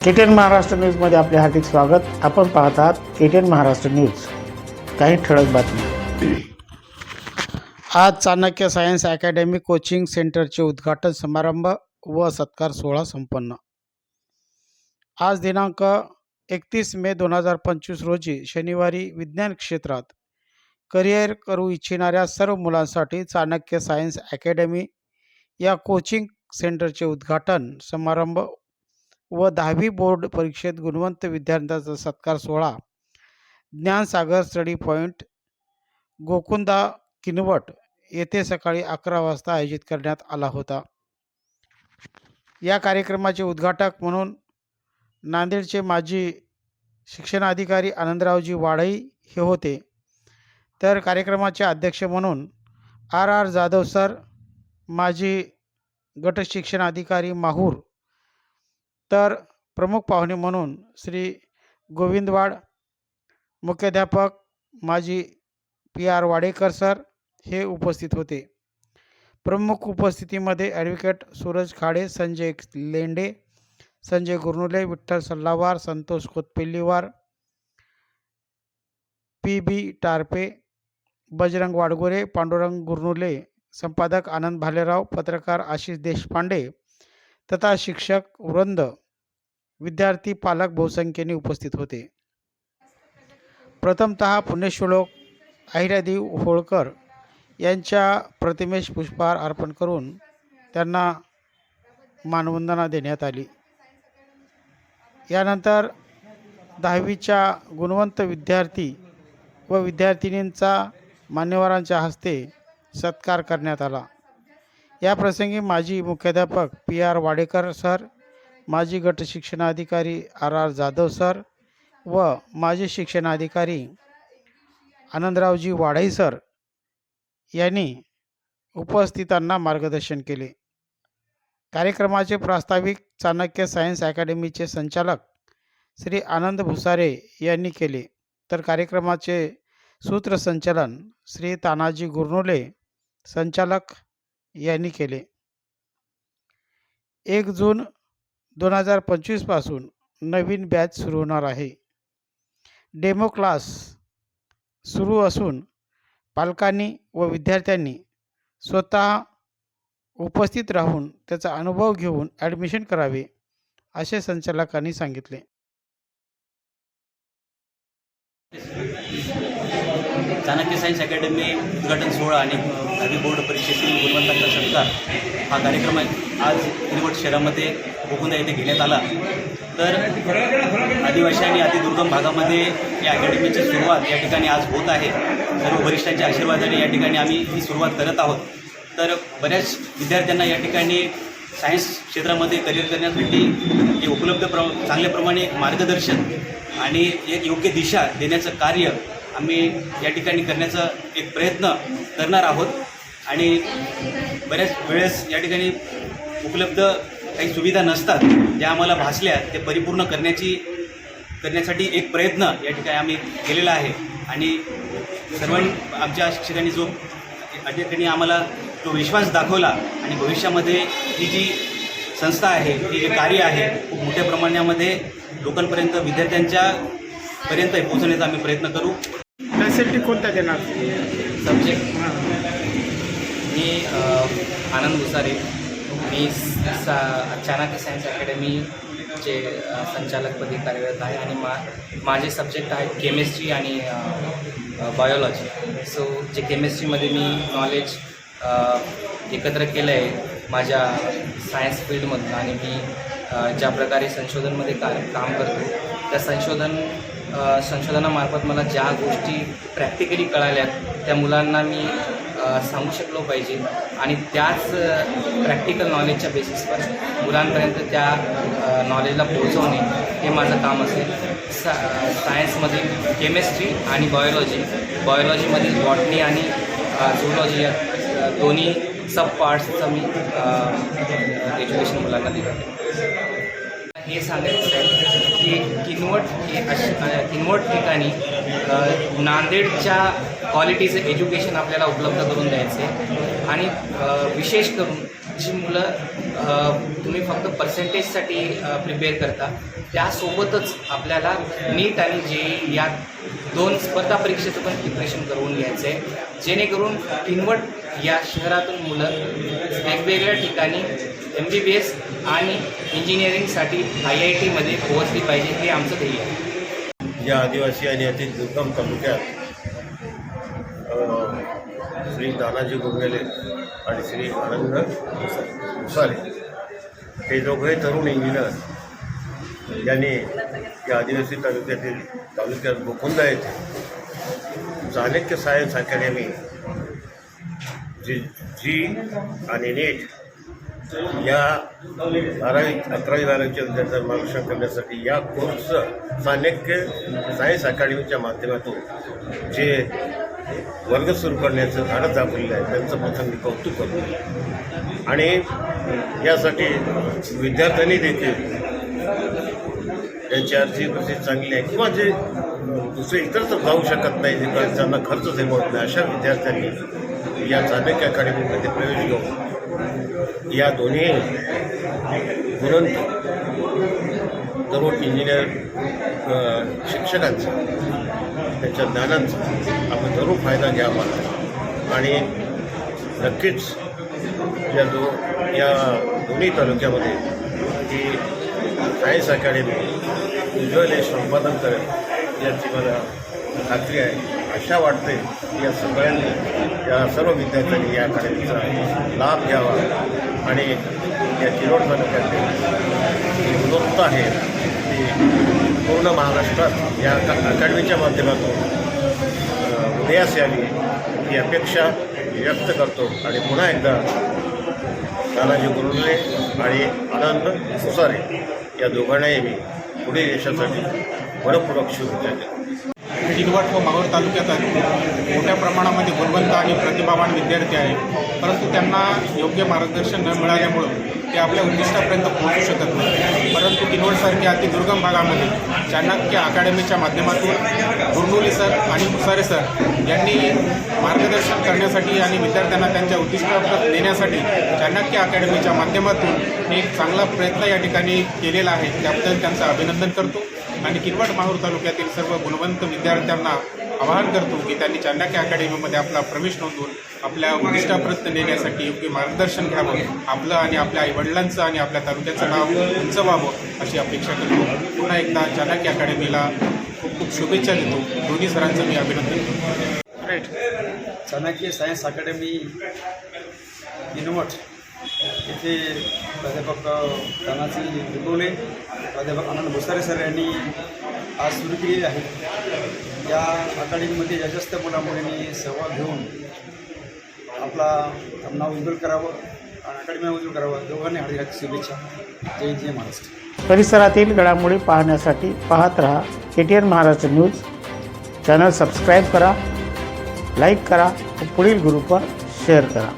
KTN Maharashtra न्यूजमध्ये आपले हार्दिक स्वागत. आपण पाहत आहात केटीएन महाराष्ट्र न्यूज. काही ठळक बातम्या. आज चाणक्य सायन्स अकॅडमी कोचिंग सेंटरचे उद्घाटन समारंभ व सत्कार सोहळा संपन्न. आज दिनांक एकतीस मे दोन हजार पंचवीस रोजी शनिवारी विज्ञान क्षेत्रात करिअर करू इच्छिणाऱ्या सर्व मुलांसाठी चाणक्य सायन्स अकॅडमी या कोचिंग सेंटरचे उद्घाटन समारंभ व दहावी बोर्ड परीक्षेत गुणवंत विद्यार्थ्यांचा सत्कार सोहळा. ज्ञानसागर स्टडी पॉईंट गोकुंदा किनवट येथे सकाळी अकरा वाजता आयोजित करण्यात आला होता. या कार्यक्रमाचे उद्घाटक म्हणून नांदेडचे माजी शिक्षणाधिकारी आनंदरावजी वाडई हे होते. तर कार्यक्रमाचे अध्यक्ष म्हणून आर आर जाधव सर माजी गट शिक्षणाधिकारी माहूर तर प्रमुख पाहुणे म्हणून श्री गोविंदवाड मुख्याध्यापक माजी पी आर वाडेकर सर हे उपस्थित होते. प्रमुख उपस्थितीमध्ये advocate Suraj Khade Sanjay Lende Sanjay Gurnule Vitthal Sallawar Santosh Kotpalliwar P B Tarpe Bajrang Wadgore Pandurang Gurnule संपादक आनंद भालेराव पत्रकार आशिष देशपांडे तथा शिक्षक वृंद विद्यार्थी पालक बहुसंख्येने उपस्थित होते. प्रथमतः पुण्यश्लोक अहिल्यादेवी होळकर यांच्या प्रतिमेस पुष्पहार अर्पण करून त्यांना मानवंदना देण्यात आली. यानंतर दहावीच्या गुणवंत विद्यार्थी व विद्यार्थिनींचा मान्यवरांच्या हस्ते सत्कार करण्यात आला. या प्रसंगी माजी मुख्याध्यापक पी आर वाडेकर सर माजी गट शिक्षणाधिकारी आर आर जाधव सर व माजी शिक्षणाधिकारी आनंदरावजी वाढई सर यांनी उपस्थितांना मार्गदर्शन केले. कार्यक्रमाचे प्रास्ताविक चाणक्य सायन्स अकॅडमीचे संचालक श्री आनंद भुसारे यांनी केले. तर कार्यक्रमाचे सूत्रसंचालन श्री तानाजी गुरनोले संचालक यांनी केले. एक जून दोन हजार पंचवीसपासून नवीन बॅच सुरू होणार आहे. डेमो क्लास सुरू असून पालकांनी व विद्यार्थ्यांनी स्वतः उपस्थित राहून त्याचा अनुभव घेऊन ॲडमिशन करावे असे संचालकांनी सांगितले. चाणक्य सायन्स अकॅडमी उद्घाटन सोहळा आणि बोर्ड परीक्षेतील गुणवंतांचा सत्कार हा कार्यक्रम आज किनवट शहरामध्ये गोकुंदा येथे घेण्यात आला. तर आदिवासी आणि अतिदुर्गम भागामध्ये या अकॅडमीची सुरुवात या ठिकाणी आज होत आहे. सर्व वरिष्ठांच्या आशीर्वादाने या ठिकाणी आम्ही ही सुरुवात करत आहोत. तर बऱ्याच विद्यार्थ्यांना या ठिकाणी सायन्स क्षेत्रामध्ये करिअर करण्यासाठी जे उपलब्ध प्र चांगल्याप्रमाणे मार्गदर्शन आणि एक योग्य दिशा देण्याचं कार्य आम्ही या ठिकाणी करण्याचा एक प्रयत्न करणार आहोत. आणि बऱ्याच वेळेस या ठिकाणी उपलब्ध काही सुविधा नसतात ज्या आम्हाला भासल्या ते परिपूर्ण करण्याची करण्यासाठी एक प्रयत्न या ठिकाणी आम्ही केलेला आहे. आणि सर्वांनी आमच्या शिक्षकांनी जो या ठिकाणी आम्हाला जो विश्वास दाखवला आणि भविष्यामध्ये ही जी संस्था आहे हे जे कार्य आहे खूप मोठ्या प्रमाणामध्ये लोकांपर्यंत विद्यार्थ्यांच्या पर्यंत पोहोचण्याचा आम्ही प्रयत्न करू. फॅसिलिटी कोणत्या देणार? सब्जेक्ट मी आनंद भुसारे मी सा चाणक्य सायन्स अकॅडमीचे अ, संचालकपदी कार्यरत आहे आणि मा माझे सब्जेक्ट आहेत केमिस्ट्री आणि बायोलॉजी. सो जे केमिस्ट्रीमध्ये मी नॉलेज एकत्र केलं आहे माझ्या सायन्स फील्डमधून आणि मी ज्या प्रकारे संशोधनमध्ये का काम करतो त्या संशोधन संशोधनामार्फत मला ज्या गोष्टी प्रॅक्टिकली कळाल्या त्या मुलांना मी सांगू शकलो पाहिजे. आणि त्याच प्रॅक्टिकल नॉलेजच्या बेसिसवर मुलांपर्यंत त्या नॉलेजला पोहोचवणे हे माझं काम असेल. सा सायन्समधील केमिस्ट्री आणि बायोलॉजी बायोलॉजीमधील बॉटनी आणि झुलॉजी या दोन्ही सब पार्ट्सचं मी एज्युकेशन मुलांना दिलं. हे सांगायचं आहे की किनवट अशी किनवट ठिकाणी नांदेडच्या क्वालिटीचं एज्युकेशन आपल्याला उपलब्ध करून द्यायचं आहे आणि विशेष करून जी मुलं तुम्ही फक्त पर्सेंटेजसाठी प्रिपेअर करता त्यासोबतच आपल्याला नीट आणि जे या दोन स्पर्धा परीक्षेचं पण प्रिपरेशन करून घ्यायचं आहे जेणेकरून किनवट या शहरातून मुलं वेगवेगळ्या ठिकाणी एम बी बी एस आणि इंजिनिअरिंगसाठी आय आय टीमध्ये पोहोचली पाहिजे हे आमचं ध्येय आहे. या आदिवासी आणि अति दुर्गम तालुक्यात श्री दानाजी गुरगेले आणि श्री आनंद उसारे हे दोघे तरुण इंजिनियर यांनी या आदिवासी तालुक्यातील तालुक्यात गोकुंदा येथे Chanakya science academy JEE JEE आणि नीट या बारावी अकरावी बारावीच्या विद्यार्थ्यांचं मार्गदर्शन करण्यासाठी या कोर्सचं चाणक्य सायन्स अकॅडमीच्या माध्यमातून जे वर्ग सुरू करण्याचं धाडस दाखवलेलं आहे. त्यांचं प्रथम मी कौतुक करतो आणि यासाठी विद्यार्थ्यांनी देखील त्यांची आर्थिक परिस्थिती चांगली आहे. किंवा जे दुसरे इतर तर जाऊ शकत नाही जे त्यांना खर्च जमवत नाही अशा विद्यार्थ्यांनी या चाणक्य अकॅडमीमध्ये प्रवेश घेऊन या दोन्ही म्हणून सर्व इंजिनियर शिक्षकांचा त्यांच्या ज्ञानांचा आपण जरूर फायदा घ्यावा. आणि नक्कीच या दो या दोन्ही तालुक्यामध्ये ही सायन्स अकॅडमी उज्ज्वल यश संपादन करेल याची मला खात्री आहे. आशा वाटते की या सगळ्यांनी या सर्व विद्यार्थ्यांनी या अकॅडमीचा लाभ घ्यावा. आणि या चिरोड तालुक्यातील जी गुणवत्ता आहे ती पूर्ण महाराष्ट्रात या अकॅडमीच्या माध्यमातून उदयास यावी ही अपेक्षा व्यक्त करतो आणि पुन्हा एकदा तानाजी गुरुले आणि आनंद सुसारे या दोघांनाही मी पुढील यशासाठी मनपूर्वक शुभेच्छा देतो. किनवट व माहूर तालुक्यात मोठ्या प्रमाणामध्ये गुणवंत आणि प्रतिभावान विद्यार्थी आहेत. परंतु त्यांना योग्य मार्गदर्शन न मिळाल्यामुळं ते आपल्या उद्दिष्टापर्यंत पोहोचू शकत नाही. परंतु किनवटसारख्या अतिदुर्गम भागामध्ये चाणक्य अकॅडमीच्या माध्यमातून गुरनुली सर आणि मुसारे सर यांनी मार्गदर्शन करण्यासाठी आणि विद्यार्थ्यांना त्यांच्या उद्दिष्टाप्रत देण्यासाठी चाणक्य अकॅडमीच्या माध्यमातून एक चांगला प्रयत्न या ठिकाणी केलेला आहे. त्याबद्दल त्यांचं अभिनंदन करतो आणि किनवट माहूर तालुक्यातील सर्व गुणवंत विद्यार्थ्यांना आवाहन करतो की त्यांनी चाणक्य अकॅडमीमध्ये आपला प्रवेश नोंदवून आपल्या उद्दिष्टापर्यंत नेण्यासाठी योग्य मार्गदर्शन घ्यावं आपलं आणि आपल्या आईवडिलांचं आणि आपल्या तालुक्याचं नाव उंच व्हावं अशी अपेक्षा करतो. पुन्हा एकदा चाणक्य अकॅडमीला खूप खूप शुभेच्छा देतो. दोन्ही सरांचं मी अभिनंदन करतो. Right Chanakya science academy Kinwat येथे प्राध्यापक तानाजी दुबोले प्राध्यापक आनंद भुसारे सर यांनी आज सुरू केलेली आहे. या अकॅडमीमध्ये यशस्थ मुलामुलींनी सहभाग घेऊन आपला नाव उज्ज्वल करावं आणि अकॅडमी उज्ज्वल करावं. दोघांनी हार्दिक शुभेच्छा. जय जय महाराष्ट्र. परिसरातील घडामोडी पाहण्यासाठी पाहत रहा K T N Maharashtra news. Channel subscribe करा लाईक करा व पुढील ग्रुपवर शेअर करा.